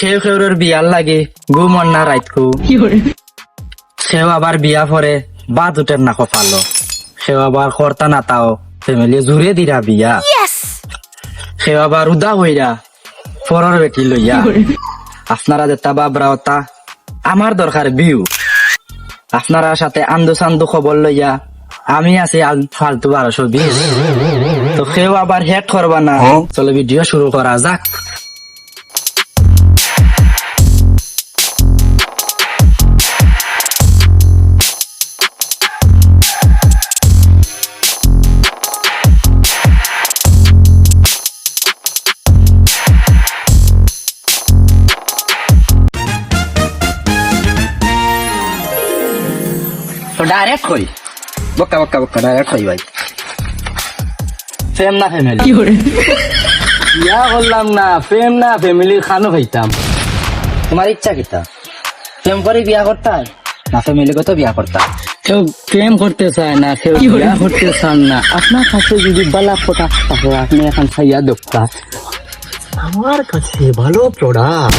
সেও সেউরের বিয়ার লাগে গু মন্না রাইতকু। সেও আবার বিয়া পরে বাদ উঠের না কপালো সেও আবার কর্তা নাতাও ফ্যামিলি জুড়ে দিরা বিয়া। সেও আবার উদা হইরা পরের বেটি লইয়া। আপনারা যেটা বাবরা ওটা আমার দরকার বিউ আপনারা সাথে আন্দো সান্দু খবর লইয়া আমি আছি আল- ফালতু বারোশো বিশ। তো কেউ আবার হেড করবা না চলো ভিডিও শুরু করা যাক। ডাইরেক্ট কই বক্কা বক্কা বক্কা ডাইরেক্ট কই ভাই। ফেম না ফ্যামিলি বিয়া করলাম না ফেম না ফ্যামিলির খানো খাইতাম তোমার ইচ্ছা কিতা? প্রেম করে বিয়া করতাম না ফ্যামিলি তো বিয়া করতাম কেউ প্রেম করতে চায় না কেউ বিয়া করতে চান না। আপনার কাছে যদি বালা ফোটা থাকে আপনি এখন ছাইয়া দেখতা আমার কাছে ভালো প্রোডাক্ট।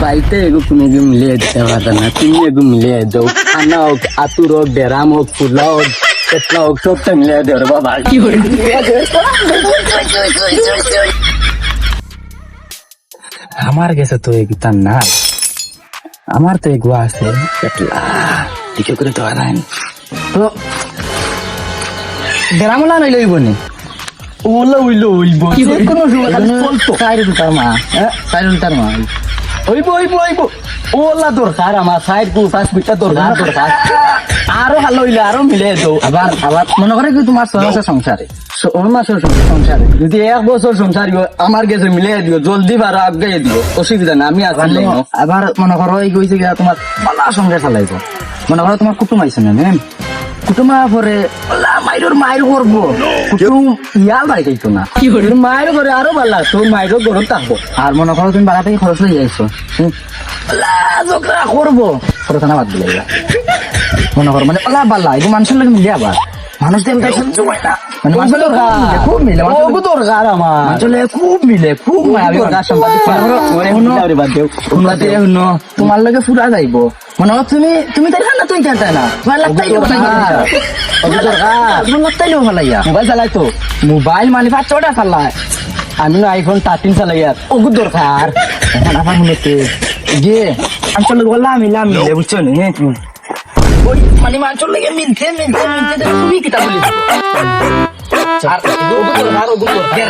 বাড়িতে এগো কোনো কি মিলিয়ে দিতে পারত না তুমি এগো মিলিয়ে দাও খানা হোক আতুর হোক ডেরাম হোক ফুলা হোক পেটলা হোক সবটা মিলিয়ে দেও রে বাবা। আমার গেছে তো এগুতা না আমার তো এগুলো আছে পেটলা দিকে করে তো আর আইন তো ডেরামলা নইলে হইব নি? ওলা উইলো উইব কোনো সময় খালি চলতো। সাইড দুটার মা হ্যাঁ? সাইড দুটার মা। ওইব ওইব ওইব ওলা দরকার আমার সাইড কু পাঁচ মিটার দরকার দরকার। আরও ভালো হইলে আরও মিলে তো আবার আবার মনে করে কি তোমার ছয় মাসের সংসারে? ছয় মাসের সংসারে। যদি এক বছর সংসার আমার গেছে মিলে দিও জলদি বারো আগে দিও। অসুবিধা না আমি আছি আবার মনে করো এই কইছে তোমার পালা সঙ্গে চালাইব। মনে করো তোমার কুটুম আইছে না ম্যাম? কুটুমা পরে ওলা মাইরোর মাইর করব। কুটুম ইয়ার বাড়ি যাইতো না। মায়ের ঘরে আরও ভালো তোর মায়ের ঘরে থাকব। আর মনে করো তুমি বাড়া থেকে খরচ লই যাইছো হুম। করব। খরচ না বাদ দিলে মনে করো মানে ওলা বাল্লা এগুলো মানুষের লাগে মিলে আবার মানুষ দেবতা সহ্য হয় না মানে খুব মিলে দরকার আমার। মানুষের খুব মিলে খুব তোমার লগে ফুরা যাইব। মনে হয় তুমি তুমি তাই না। তুই তাই না। তোমার লাগতাই তোমার লাগতাই ভালাইয়া মোবাইল চালাই তো। মোবাইল মানে পাঁচ ছটা চালায় আমি না আইফোন থার্টিন চালাই আর। ওগু দরকার। এখন আমার মনে হচ্ছে গিয়ে আমি চলে বললাম মিলাম মিলে বুঝছ নি? ওই মানে মাঞ্চল লেগে মিলতে মিলতে মিলতে দেখো তুমি কিতা বলি আর ওগু দরকার ওগু দরকার।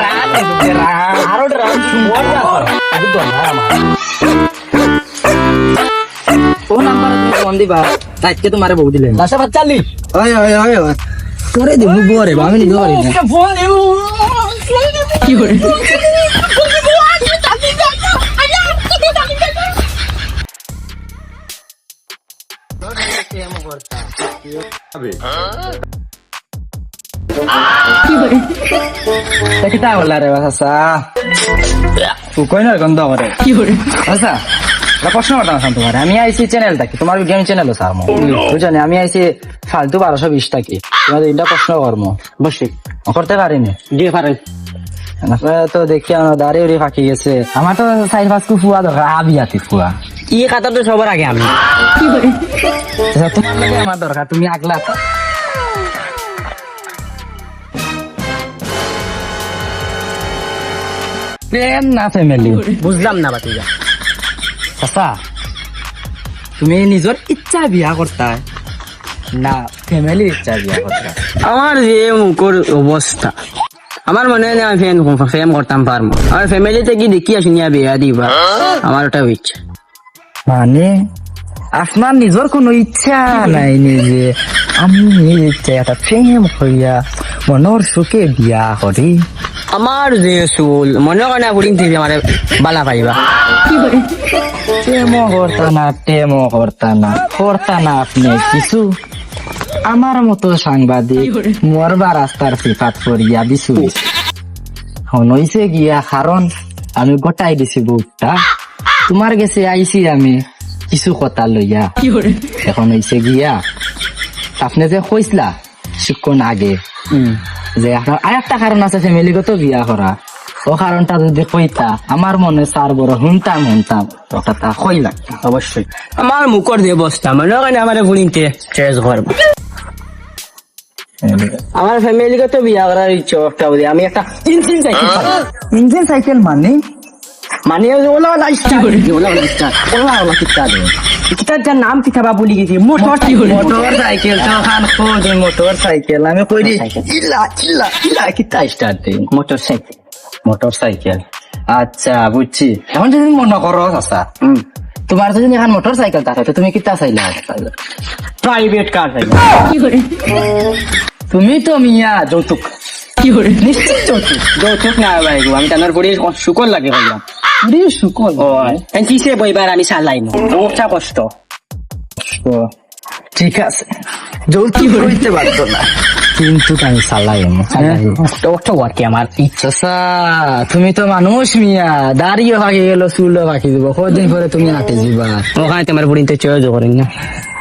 আরও ডরান সুমর ওগু দরকার আমার। ফোন দিবা। আজকে তোমারে বউ দিলে। বাসা বাচ্চালি ওই ওই ওই ওই করে দিব বরে আমি নিজে করি না। ফোন দিব কি করে কি করে প্রশ্ন করতাম এখন তোমার আমি আইসি চ্যানেল থাকি তোমার ভিডিও চ্যানেল আছে আমার বুঝলি আমি আইসি ফালতু বারোশো বিশ থাকি। তোমাদের এটা প্রশ্ন কর্ম। বসে। করতে পারিনি। দিয়ে পারে। তো দেখি আমার দাঁড়ে উড়ে ফাঁকি গেছে। আমার তো সাইড ফাঁস কু ফুয়া দরকার আবি আতি ফুয়া। ই খাতা তো সবার আগে আমি। আচ্ছা, আমার দরকার তুমি আগলা। প্রেম না ফ্যামিলি বুঝলাম না বাতিজা। চাচা তুমি নিজৰ ইচ্ছা বিয়া করতা না ফ্যামিলির ইচ্ছা বিয়া করতা আমার যে মুখর অবস্থা আমার মনে হয় আমি ফ্যান ফ্যাম করতাম পারব আমার ফ্যামিলিতে কি দেখি আসি নিয়ে বিয়া দিবা। আমার ওটা ইচ্ছা। মানে আপনার নিজের কোনো ইচ্ছা নাই নিজে। আমি নিজ ইচ্ছা এটা প্রেম হইয়া মনৰ সুখে বিয়া করি আমার যে চুল মনে করে না পুরিন থেকে আমার বালা পাইবা। প্রেমও করতা না টেমও করতা না করতা না আপনি কিছু। আমার মতো সাংবাদিক মরবা রাস্তার সিফাত করিয়া দিছু। হনইছে গিয়া কারণ আমি গোটাই দিছি বুকটা। তোমার গেছে আইছি আমি কিছু কথা লইয়া। এখন হইছে গিয়া আপনি যে কইসলা শিক্ষণ আগে। যে আপনার আর একটা কারণ আছে ফ্যামিলিগত বিয়া করা। ও কারণটা যদি কইতা আমার মনে চার বড় হুনতাম হুনতাম ওটা তা কই লাগতা অবশ্যই। আমার মুখর যে অবস্থা মনে হয় আমার বুড়িতে চেঞ্জ করব আমার ফ্যামিলিকে তো বিয়া করার ইচ্ছা একটা বুঝি আমি একটা ইঞ্জিন সাইকেল ইঞ্জিন সাইকেল মানে? মানে ওলা ওলা স্টার ওলা ওলা স্টার ওলা ওলা যার নাম কিতা বা বলি গেছি মোটর মোটর সাইকেল তো খান খোঁজ মোটর সাইকেল। আমি কই দি ইলা ইলা ইলা কিতা স্টার্ট দে মোটর সাইকেল। Motorcycle. আচ্ছা বুঝছি। এখন যদি মনে করো আচ্ছা। তোমার যদি এখন মোটর সাইকেল থাকে তো তুমি কিতা চাইলা? প্রাইভেট কার সাইকেল তুমি তো মিয়া যৌতুক। নিশ্চিত যৌতুক যৌতুক না ভাই গো, আমি টানার পরে শুকর লাগে বললাম রে শুকল কিসে বইবার আমি চালাই না কষ্ট। ও, ঠিক আছে। যৌতুক হইতে পারতো না। কিন্তু আমি চালাই ওটা ওয়ার্কে আমার ইচ্ছা তুমি তো মানুষ মিয়া। দাঁড়িয়ে ভাগি গেল চুলও ভাগি দিব। কদিন পরে তুমি হাঁটে যাবা ওখানে তোমার বুড়িতে চয়েজ করেন না?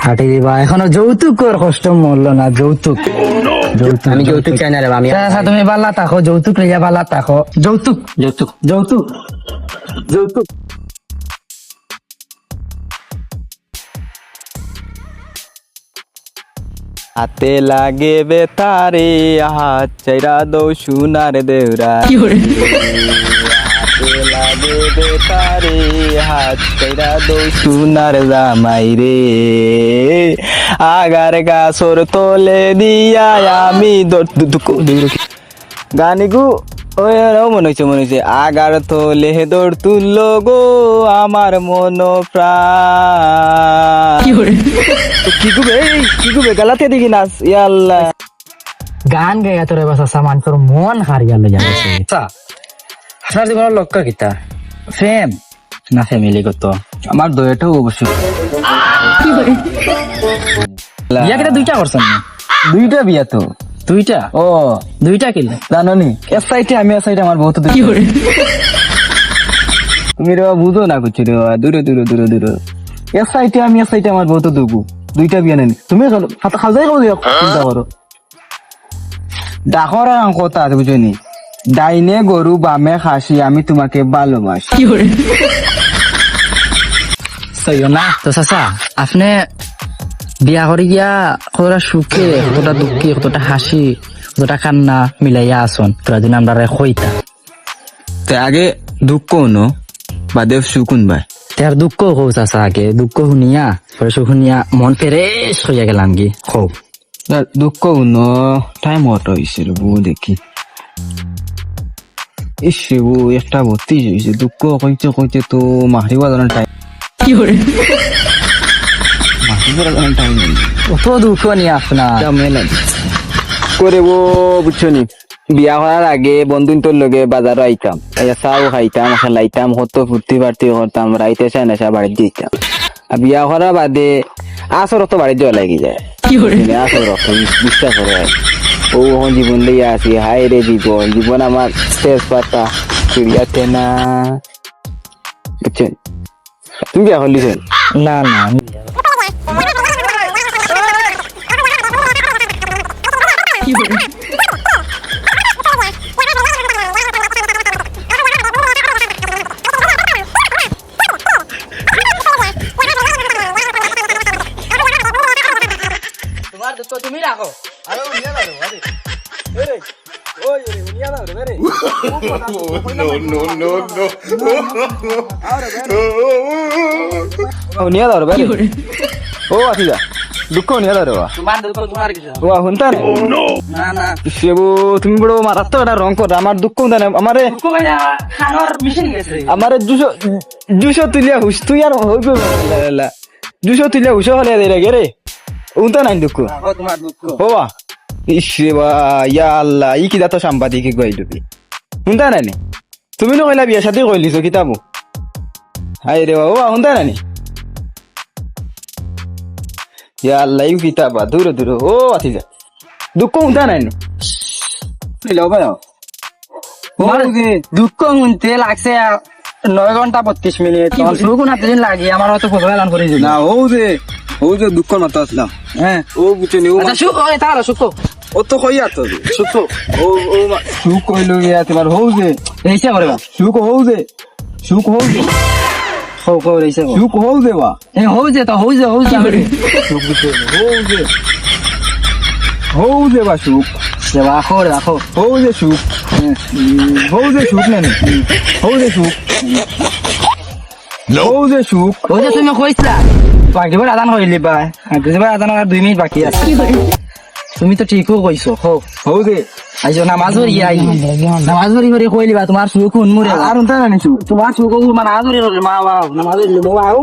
হাঁটে দিবা এখনও যৌতুক কর কষ্ট মরলো না যৌতুক। যৌতুক আমি যৌতুক চাই না রে আমি তুমি বালা থাকো যৌতুক লইয়া বালা থাকো যৌতুক। যৌতুক। যৌতুক। যৌতুক। হাতে লাগে বেতারে হাত চাইরা দৌ সুনার দেউরা হাতে লাগে বেতারে হাত চাইরা দৌ সুনার জামাই রে আগার গাছর তোলে দিয়া আমি গানিগু ওই ও মনে হচ্ছে মনে হচ্ছে আগার তোলে দৌড় তুললো গো আমার মন কি গুবে কি গুবে গালাতে দিবি নাচ ইয়াল্লা। গান গাইয়া তোর এবার চাচা মানুষের মন হারিয়া গেছে। আচ্ছা আপনার জীবনের লক্ষ্য কিতা ফেম না ফ্যামিলিগত আমার দয়াটাও অবশ্যই। বিয়া কিনা দুইটা করছেন? না দুইটা বিয়া তো। দুইটা? ও দুইটা কিনা জাননি এক সাইডে আমি এক সাইডে আমার বহুত দুই তুমি রে বুঝো না কিছু রে দূরে দূরে দূরে দূরে। এক সাইডে আমি এক সাইডে আমার বহুত দুগু। দুইটা বিয়া নেনি তুমি হাত খাওয়াই খাও দিও চিন্তা করো। ডাকর আর কথা আছে বুঝনি ডাইনে গরু বামে খাসি আমি তোমাকে ভালোবাসি সইও না তো চাচা আপনি বিয়া করে গিয়া কতটা সুখে কতটা দুঃখে কতটা হাসি কতটা কান্না মিলাইয়া আসন তোরা দিন আমরা কইতা। তে আগে দুঃখ ন বা দেব সুকুন ভাই তার দুঃখ হো চাচা আগে দুঃখ শুনিয়া পরে সুখ শুনিয়া মন ফেরেশ হইয়া গেলাম কি হো না, দুঃখ ন টাইম হট হয়েছে রে বউ দেখি। ইস বউ একটা ভর্তি হয়েছে দুঃখ কইতে কইতে তো মারি বাজানোর টাইম টাইম নেই অত দুঃখ আসনা ঝামেলা করে বো বুঝছ নি। বিয়া করার আগে বন্ধুন তোর লগে বাজার আইতাম। আইয়া চাও খাইতাম খেলাইতাম কত ফুর্তি ফার্তি করতাম রাইতে চাই নেশা বাড়িতে দিতাম আর বিয়া করার বাদে আসর তো বাড়িতে যাওয়া লাগি যায়। আসর বিশ্বাস করে ও জীবন লইয়া আছি হাই রে জীবন জীবন আমার শেষ পাতা চিড়িয়াতে না বুঝছেন? তুমি বিয়া করলিছেন না না তোমার দুঃখ তুমি রাখো নিয়ে দাও রে ও আছি যা দুঃখ নিয়ে দাও রে বা তোমার দুঃখ তোমার কিছু ও শুনতা রে না না। সেবু তুমি বড় মারাত্মক একটা রং কর আমার দুঃখ শুনতা না আমারে দুঃখ ভাইয়া খানোর মিশন গেছে। আমারে দুশো দুশো তুলিয়া হুস তুই আর হইবে না দুশো তুলিয়া হুস হলে দে গে রে। শুনতা নাই দুঃখ? তোমার দুঃখ। ও বা ইস বা ইয়া আল্লাহ ই কি দাতো সাংবাদিক গই দিবি? শুনতা নাই নি? তুমি নো কইলা বিয়া শাদি কইলিছো কিতাবু? হাই রে বা ও শুনতা নাই আল্লাহ ইউ কিতাবা দূর দূর ও আতি যা দুঃখ শুনতা নাই দুঃখ শুনতে লাগছে নয় ঘণ্টা বত্রিশ মিনিট সুখ শুনাতে দিন লাগে আমার হয়তো খুব এলান করে না ও যে ও যে দুঃখ মাতা আসলাম হ্যাঁ ও বুঝছে নি ও সুখ হয় তাহলে সুখ ও তো কইয়া তো সুখ ও ও সুখ কইলো ইয়া তোমার হউ যে এইসা করে সুখ হউ যে সুখ হউ যে হো কো এইসা কো সুখ হউ যে বা এ হউ যে তো হউ যে হউ যে সুখ যে হউ যে সুখ সে রাখো রাখো হউ যে সুখ হউ যে সুখ নেন হউ যে সুখ হউ যে সুখ ওই যে তুমি কইছিলা বাকি আদান হইলি বা দুই মিনিট বাকি আছে তুমি তো ঠিকও কইছো হো হো দে আইজো নামাজ পড়ি আই নামাজ পড়ি করে কইলি বা তোমার সুখ উন মুরে আর উন্তা না নিছু তোমার সুখ মানে আজরি মা বাবা নামাজ পড়ি মা বাবা